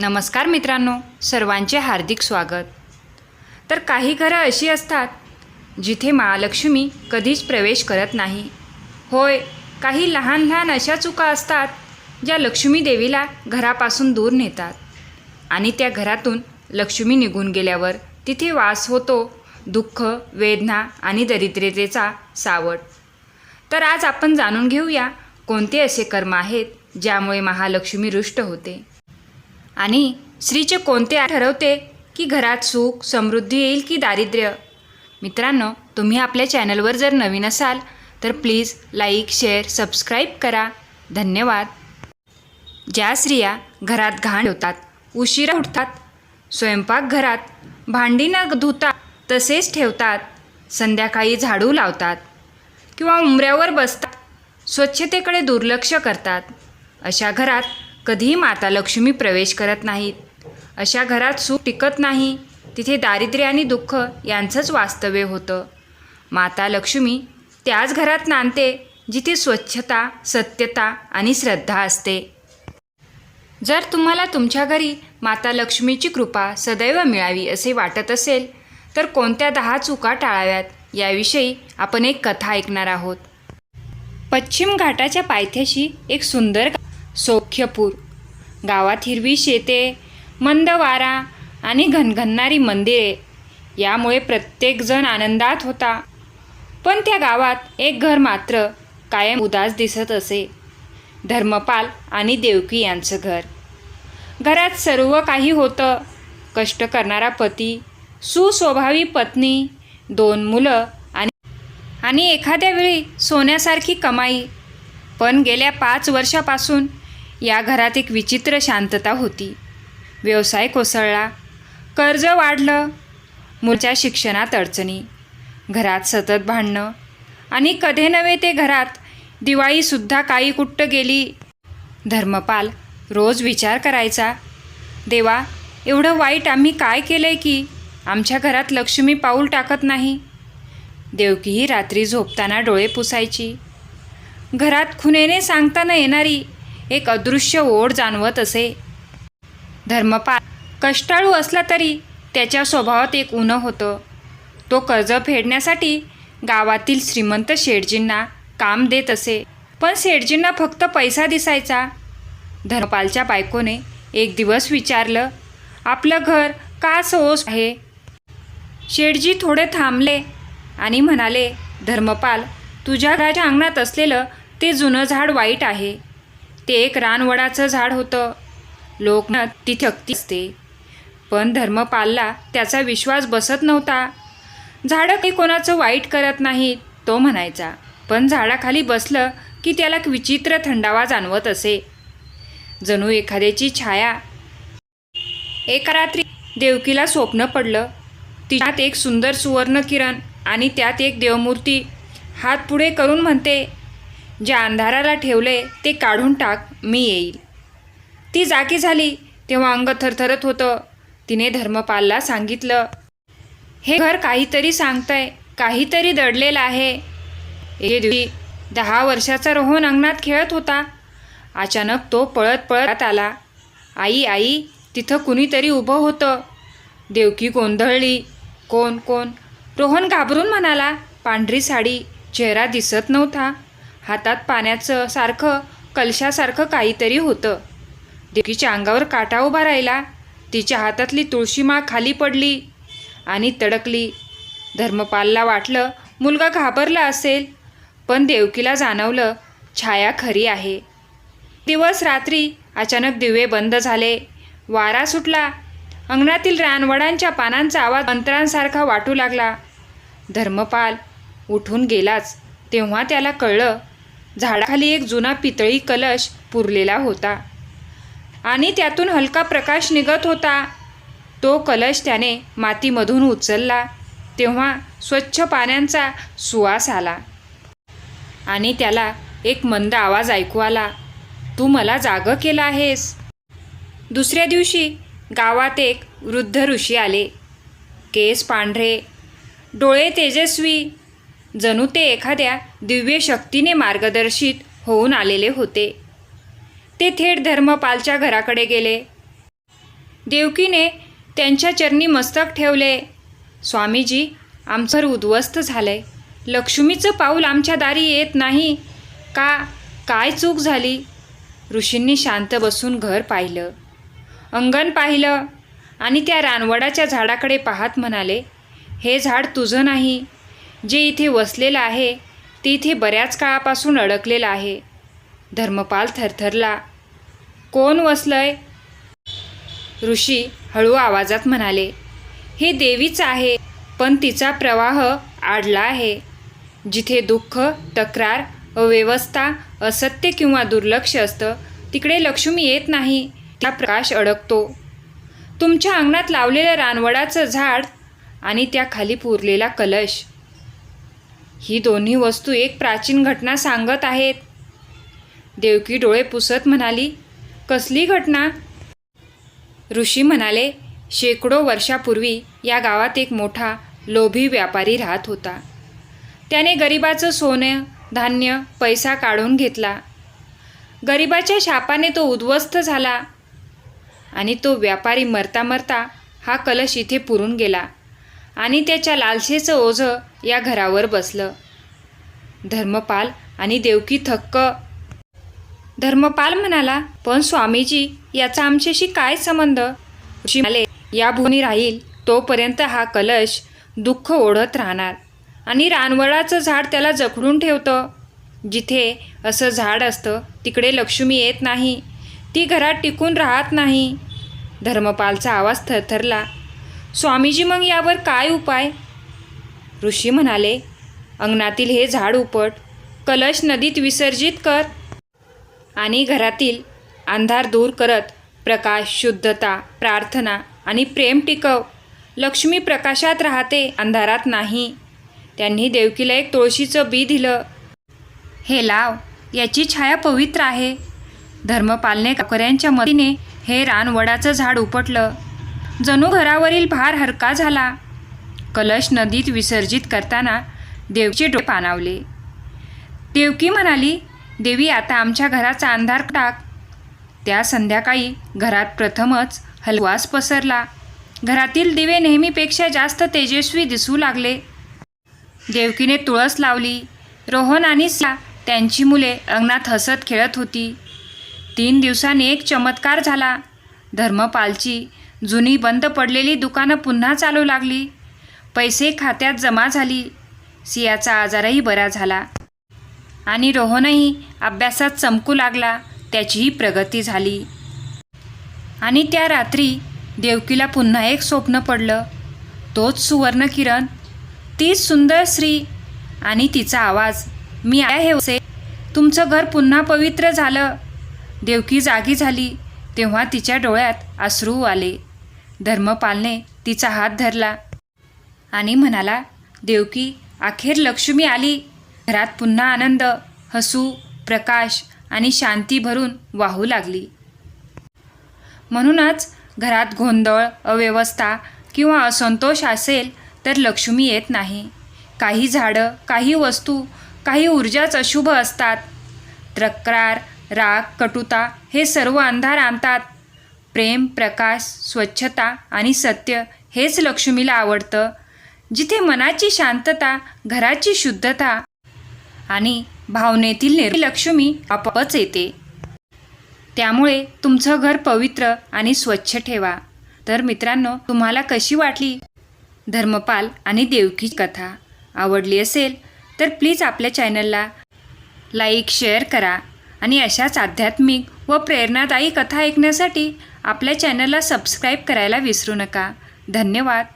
नमस्कार मित्रांनो सर्वांचे हार्दिक स्वागत. तर काही घरं अशी असतात जिथे महालक्ष्मी कधीच प्रवेश करत नाही. होय काही लहान लहान अशा चुका असतात ज्या लक्ष्मी देवीला घरापासून दूर नेतात. आणि त्या घरातून लक्ष्मी निघून गेल्यावर तिथे वास होतो दुःख वेदना आणि दरिद्रतेचा सावट. तर आज आपण जाणून घेऊया कोणते असे कर्म आहेत ज्यामुळे महालक्ष्मी रुष्ट होते? आणि स्त्रीचे कोणते ठरवते? की घरात सुख समृद्धी येईल की दारिद्र्य? मित्रांनो तुम्ही आपल्या चॅनलवर जर नवीन असाल तर प्लीज लाईक शेअर सबस्क्राईब करा. धन्यवाद. ज्या स्त्रिया घरात घाण ठेवतात उशिरा उठतात स्वयंपाकघरात भांडी न धुता तसेच ठेवतात संध्याकाळी झाडू लावतात किंवा उंबऱ्यावर बसतात स्वच्छतेकडे दुर्लक्ष करतात अशा घरात कधीही माता लक्ष्मी प्रवेश करत नाहीत. अशा घरात सुख टिकत नाही. तिथे दारिद्र्य आणि दुःख यांचंच वास्तव्य होतं. माता लक्ष्मी त्याच घरात नांदते जिथे स्वच्छता सत्यता आणि श्रद्धा असते. जर तुम्हाला तुमच्या घरी माता लक्ष्मीची कृपा सदैव मिळावी असे वाटत असेल तर कोणत्या दहा चुका टाळाव्यात याविषयी आपण एक कथा ऐकणार आहोत. पश्चिम घाटाच्या पायथ्याशी एक सुंदर गा- सौख्यपूर. गावात हिरवी शेते मंद वारा आणि घनघनणारी मंदिरे. यामुळे प्रत्येकजण आनंदात होता. पण त्या गावात एक घर मात्र कायम उदास दिसत असे. धर्मपाल आणि देवकी यांचं घर. घरात सर्व काही होतं. कष्ट करणारा पती सुस्वभावी पत्नी दोन मुलं आणि आणि एखाद्या वेळी सोन्यासारखी कमाई. पण गेल्या पाच वर्षापासून या घरात एक विचित्र शांतता होती. व्यवसाय कोसळला. कर्ज वाढलं. मुलच्या शिक्षणात अडचणी. घरात सतत भांडणं. आणि कधे नव्हे ते घरात दिवाळीसुद्धा काही कुट्ट गेली. धर्मपाल रोज विचार करायचा देवा एवढं वाईट आम्ही काय केलं आहे की? आमच्या घरात लक्ष्मी पाऊल टाकत नाही. देवकीही रात्री झोपताना डोळे पुसायची. घरात खुनेने सांगताना येणारी एक अदृश्य ओढ जाणवत असे. धर्मपाल कष्टाळू असला तरी त्याच्या स्वभावात एक उणं होतं. तो कर्ज फेडण्यासाठी गावातील श्रीमंत शेठजींना काम देत असे. पण शेठजींना फक्त पैसा दिसायचा. धर्मपालच्या बायकोने एक दिवस विचारलं आपलं घर का सोस आहे? शेठजी थोडे थांबले आणि म्हणाले धर्मपाल तुझ्या घराच्या अंगणात असलेलं ते जुनं झाड वाईट आहे. ते एक रानवडाचं झाड होतं. लोक ती थकती असते. पण धर्मपालला त्याचा विश्वास बसत नव्हता. झाडं काही कोणाचं वाईट करत नाहीत तो म्हणायचा. पण झाडाखाली बसलं की त्याला विचित्र थंडावा जाणवत असे. जणू एखाद्याची छाया. एका रात्री देवकीला स्वप्न पडलं. तिच्यात एक सुंदर सुवर्ण किरण आणि त्यात एक देवमूर्ती. हात पुढे करून म्हणते ज्या अंधाराला ठेवले ते काढून टाक मी येईल. ती जागी झाली तेव्हा अंग थरथरत होतं. तिने धर्मपालला सांगितलं हे घर काहीतरी सांगतंय काहीतरी दडलेलं आहे. एके दिवशी दहा वर्षाचा रोहन अंगणात खेळत होता. अचानक तो पळत पळत आला. आई आई तिथं कुणीतरी उभं होतं. देवकी गोंधळली. कोण कोण? रोहन घाबरून म्हणाला. पांढरी साडी. चेहरा दिसत नव्हता. हातात पाण्याचं सारखं कलशासारखं काहीतरी होतं. देवकीच्या अंगावर काटा उभा राहिला. तिच्या हातातली तुळशीमाळ खाली पडली आणि तडकली. धर्मपालला वाटलं मुलगा घाबरला असेल पण देवकीला जाणवलं छाया खरी आहे. दिवस रात्री अचानक दिवे बंद झाले. वारा सुटला. अंगणातील रानवडांच्या पानांचा आवाज अंतरांसारखा वाटू लागला. धर्मपाल उठून गेलाच. तेव्हा त्याला कळलं झाडाखाली एक जुना पितळी कलश पुरलेला होता. आणि त्यातून हलका प्रकाश निघत होता. तो कलश त्याने मातीमधून उचलला. तेव्हा स्वच्छ पाण्याचा सुवास आला. आणि त्याला एक मंद आवाज ऐकू आला तू मला जागं केला आहेस. दुसऱ्या दिवशी गावात एक वृद्ध ऋषी आले. केस पांढरे डोळे तेजस्वी जणू ते एखाद्या दिव्य शक्तीने मार्गदर्शित होऊन आलेले होते. ते थेट धर्मपालच्या घराकडे गेले. देवकीने त्यांच्या चरणी मस्तक ठेवले. स्वामीजी आमचं उद्ध्वस्त झालंय. लक्ष्मीचं पाऊल आमच्या दारी येत नाही. का काय चूक झाली? ऋषींनी शांत बसून घर पाहिलं. अंगण पाहिलं आणि त्या रानवडाच्या झाडाकडे पाहत म्हणाले हे झाड तुझं नाही. जे इथे वसलेलं आहे ते इथे बऱ्याच काळापासून अडकलेलं आहे. धर्मपाल थरथरला कोण वसलंय? ऋषी हळू आवाजात म्हणाले हे देवीच आहे पण तिचा प्रवाह आडला आहे. जिथे दुःख तक्रार अव्यवस्था असत्य किंवा दुर्लक्ष असतं तिकडे लक्ष्मी येत नाही त्या प्रकाश अडकतो. तुमच्या अंगणात लावलेलं रानवडाचं झाड आणि त्याखाली पुरलेला कलश ही दोन्ही वस्तू एक प्राचीन घटना सांगत आहेत. देवकी डोळे पुसत म्हणाली कसली घटना? ऋषी म्हणाले शेकडो वर्षापूर्वी या गावात एक मोठा लोभी व्यापारी राहत होता. त्याने गरिबाचं सोनं धान्य पैसा काढून घेतला. गरिबाच्या शापाने तो उद्ध्वस्त झाला आणि तो व्यापारी मरता मरता हा कलश इथे पुरून गेला. आणि त्याच्या लालसेचं ओझं या घरावर बसलं. धर्मपाल आणि देवकी थक्क. धर्मपाल म्हणाला पण स्वामीजी याचा आमच्याशी काय संबंध? ऋषी म्हणाले या भूमी राहील तोपर्यंत हा कलश दुःख ओढत राहणार. आणि रानवळाचं झाड त्याला जखडून ठेवतं. जिथे असं झाड असतं तिकडे लक्ष्मी येत नाही. ती घरात टिकून राहत नाही. धर्मपालचा आवाज थरथरला. स्वामीजी मग यावर काय उपाय? ऋषी म्हणाले अंगणातील हे झाड उपट कलश नदीत विसर्जित कर. आणि घरातील अंधार दूर करत प्रकाश शुद्धता प्रार्थना आणि प्रेम टिकव. लक्ष्मी प्रकाशात राहते अंधारात नाही. त्यांनी देवकीला एक तुळशीचं बी दिलं. हे लाव याची छाया पवित्र आहे. धर्मपालने काकऱ्यांच्या मतीने हे रानवडाचं झाड उपटलं. जणू घरावरील भार हरका झाला. कलश नदीत विसर्जित करताना देवचे डोळे पानावले देवकी म्हणाली देवी आता आमच्या घराचा अंधार टाक. त्या संध्याकाळी घरात प्रथमच हलवास पसरला. घरातील दिवे नेहमीपेक्षा जास्त तेजस्वी दिसू लागले. देवकीने तुळस लावली. रोहन आणि सा त्यांची मुले अंगणात हसत खेळत होती. तीन दिवसांनी एक चमत्कार झाला. धर्मपालची जुनी बंद पडलेली दुकानं पुन्हा चालू लागली. पैसे खात्यात जमा झाली. सियाचा आजारही बरा झाला. आणि रोहनही अभ्यासात चमकू लागला. त्याचीही प्रगती झाली. आणि त्या रात्री देवकीला पुन्हा एक स्वप्न पडलं. तोच सुवर्ण किरण तीच सुंदर स्त्री आणि तिचा आवाज. मी आहे होसे तुमचं घर पुन्हा पवित्र झालं. देवकी जागी झाली. तेव्हा तिच्या डोळ्यात अश्रू आले. धर्मपालने तिचा हात धरला आणि म्हणाला देवकी अखेर लक्ष्मी आली. घरात पुन्हा आनंद हसू प्रकाश आणि शांती भरून वाहू लागली. म्हणूनच घरात गोंधळ अव्यवस्था किंवा असंतोष असेल तर लक्ष्मी येत नाही. काही झाडं काही वस्तू काही ऊर्जाच अशुभ असतात. तक्रार राग कटुता हे सर्व अंधार आणतात. प्रेम प्रकाश स्वच्छता आणि सत्य हेच लक्ष्मीला आवडतं. जिथे मनाची शांतता घराची शुद्धता आणि भावनेतील निर् लक्ष्मी आपच येते. त्यामुळे तुमचं घर पवित्र आणि स्वच्छ ठेवा. तर मित्रांनो तुम्हाला कशी वाटली धर्मपाल आणि देवकी कथा? आवडली असेल तर प्लीज आपल्या चॅनलला लाईक शेअर करा आणि अशाच आध्यात्मिक व प्रेरणादायी कथा ऐकण्यासाठी आपल्या चॅनलला सबस्क्राईब करायला विसरू नका. धन्यवाद.